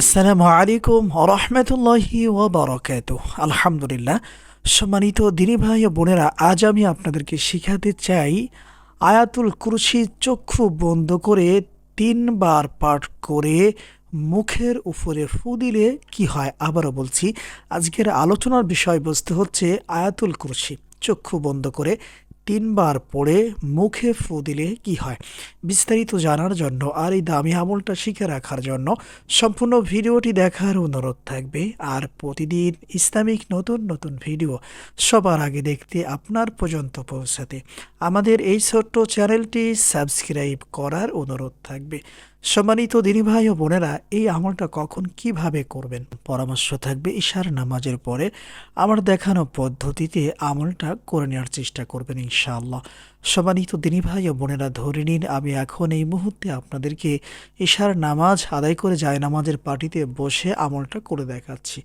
আসসালামু আলাইকুম রহমতুল্লাহি ও বরকাত আলহামদুলিল্লাহ। সম্মানিত দিনী ভাই ও বোনেরা, আজ আমি আপনাদেরকে শিখাতে চাই আয়াতুল কুরসি চক্ষু বন্ধ করে তিনবার পাঠ করে মুখের উপরে ফু দিলে কি হয় আবারও বলছি। আজকের আলোচনার বিষয়বস্তু হচ্ছে আয়াতুল কুরসি, চক্ষু বন্ধ করে তিনবার পড়ে মুখে ফু দিলে কি হয়? বিস্তারিত জানার জন্য আর এই দামি আমলটা শিখে রাখার জন্য সম্পূর্ণ ভিডিওটি দেখার অনুরোধ থাকবে। আর প্রতিদিন ইসলামিক নতুন নতুন ভিডিও সবার আগে দেখতে আপনার পর্যন্ত পৌঁছাতে আমাদের এই ছোট্ট চ্যানেলটি সাবস্ক্রাইব করার অনুরোধ থাকবে। সম্মানিত দিনী ভাই ও বোনেরা, এই আমলটা কখন কীভাবে করবেন? পরামর্শ থাকবে ঈশার নামাজের পরে। আমার দেখানো পদ্ধতিতে আমলটা করে নেওয়ার চেষ্টা করবেন ইনশাআল্লাহ। সম্মানিত দিনী ভাই ও বোনেরা, ধরে নিন আমি এখন এই মুহূর্তে আপনাদেরকে ঈশার নামাজ আদায় করে যায় নামাজের পার্টিতে বসে আমলটা করে দেখাচ্ছি।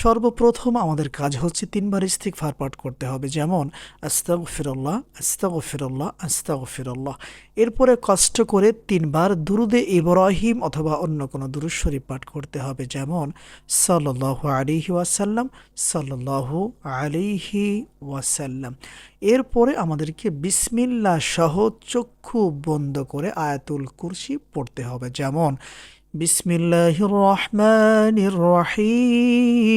সর্বপ্রথম আমাদের কাজ হচ্ছে তিনবার ইস্তিগফার পাঠ করতে হবে। যেমন আস্তাগ ফিরল্লাহ আস্তাগ ফিরল্লাহ আস্তাগ ফিরল্লাহ এরপরে কষ্ট করে তিনবার দুরুদে ইব্রাহিম অথবা অন্য কোনো দুরুদ শরীফ পাঠ করতে হবে, যেমন সাল্লাহ আলিহি ওয়াসাল্লাম সাল্লাহ আলিহি ওয়াসাল্লাম। এরপরে আমাদেরকে বিসমিল্লা সহ চক্ষু বন্ধ করে আয়াতুল কুরসি পড়তে হবে, যেমন বিসমিল্লাহ রহমান রহিম।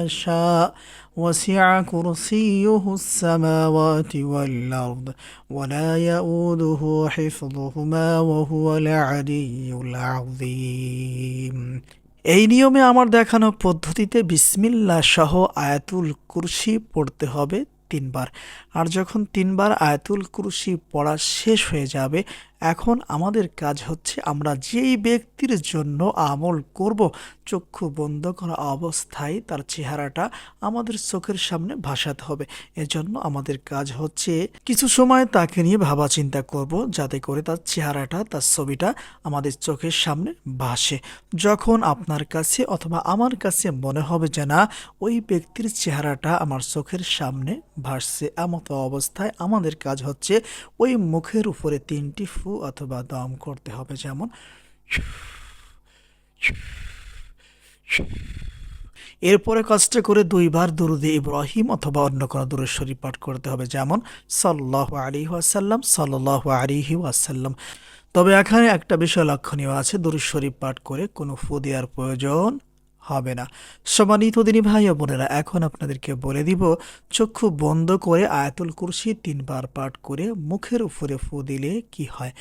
شاء وسع كرسيه السماوات والأرض ولا يؤوده حفظهما وهو العلي العظيم এই নিয়মে আমার দেখানো পদ্ধতিতে বিসমিল্লা সহ আয়াতুল কুরসি পড়তে হবে তিনবার আর যখন তিনবার আয়াতুল কুরসি পড়া শেষ হয়ে যাবে এখন আমাদের কাজ হচ্ছে আমরা যেই ব্যক্তির জন্য আমল করব, চক্ষু বন্ধ করা অবস্থায় তার চেহারাটা আমাদের চোখের সামনে ভাসাতে হবে। এজন্য আমাদের কাজ হচ্ছে কিছু সময় তাকে নিয়ে ভাবা চিন্তা করব, যাতে করে তার চেহারাটা, তার ছবিটা আমাদের চোখের সামনে ভাসে। যখন আপনার কাছে অথবা আমার কাছে মনে হবে যে না, ওই ব্যক্তির চেহারাটা আমার চোখের সামনে ভাসছে, এমতো অবস্থায় আমাদের কাজ হচ্ছে ওই মুখের উপরে তিনটি ফু অথবা দম করতে হবে যেমন এরপরে কষ্ট করে দুইবার দুরুদে ইব্রাহিম অথবা অন্য কোনো দুরুদ শরীফ পাঠ করতে হবে, যেমন সাল্লাহ আলী ওয়াসাল্লাম সাল্লাহ আলিহি ওয়াসাল্লাম। তবে এখানে একটা বিষয় লক্ষণীয় আছে, দুরুদ শরীফ পাঠ করে কোনো ফু দেওয়ার প্রয়োজন হবে না। সম্মানিত দিনী ভাই ও বোনেরা, এখন আপনাদেরকে বলে দিব, চক্ষু বন্ধ করে আয়াতুল কুরসি তিনবার পাঠ করে মুখের উপরে ফু দিলে কি হয়?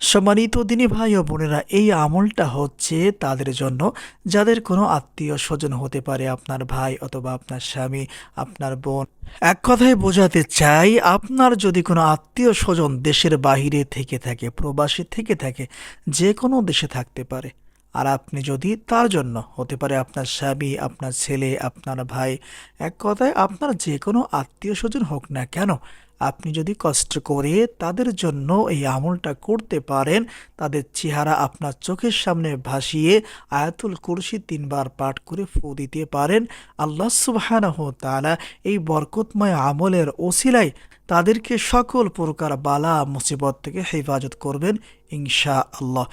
সম্মানিত দিনী ভাই ও বোনেরা, এই আমলটা হচ্ছে তাদের জন্য, যাদের কোনো আত্মীয় স্বজন হতে পারে, আপনার ভাই অথবা আপনার স্বামী, আপনার বোন। এক কথায় বোঝাতে চাই, আপনার যদি কোনো আত্মীয় স্বজন দেশের বাহিরে থেকে থাকে, প্রবাসী থেকে থাকে, যে কোনো দেশে থাকতে পারে আর আপনি যদি তার জন্য হতে পারে আপনার স্বামী, আপনার ছেলে, আপনার ভাই, এক কথায় আপনার যে কোনো আত্মীয় স্বজন হোক না কেন, আপনি যদি কষ্ট করে তাদের জন্য এই আমলটা করতে পারেন, তাদের চেহারা আপনার চোখের সামনে ভাসিয়ে আয়াতুল কুরসি তিনবার পাঠ করে ফু দিতে পারেন। আল্লাহ সুবাহানহ তালা এই বরকতময় আমলের ওসিলায় তাদেরকে সকল প্রকার বালা, মুসিবত থেকে হেফাজত করবেন ইনশা আল্লাহ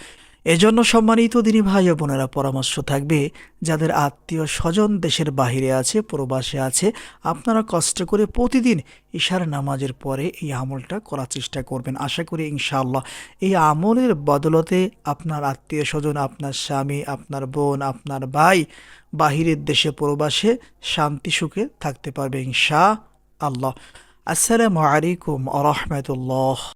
এজন্য সম্মানিত দিনী ভাই বোনেরা পরামর্শ থাকবে, যাদের আত্মীয় স্বজন দেশের বাহিরে আছে, প্রবাসে আছে, আপনারা কষ্ট করে প্রতিদিন ঈশার নামাজের পরে এই আমলটা করার চেষ্টা করবেন। আশা করি ইনশাআল্লাহ এই আমলের বদলতে আপনার আত্মীয় স্বজন, আপনার স্বামী, আপনার বোন, আপনার ভাই বাহিরের দেশে, প্রবাসে শান্তি সুখে থাকতে পারবে ইনশা আল্লাহ আসসালামু আলাইকুম আ রহমতুল্লাহ।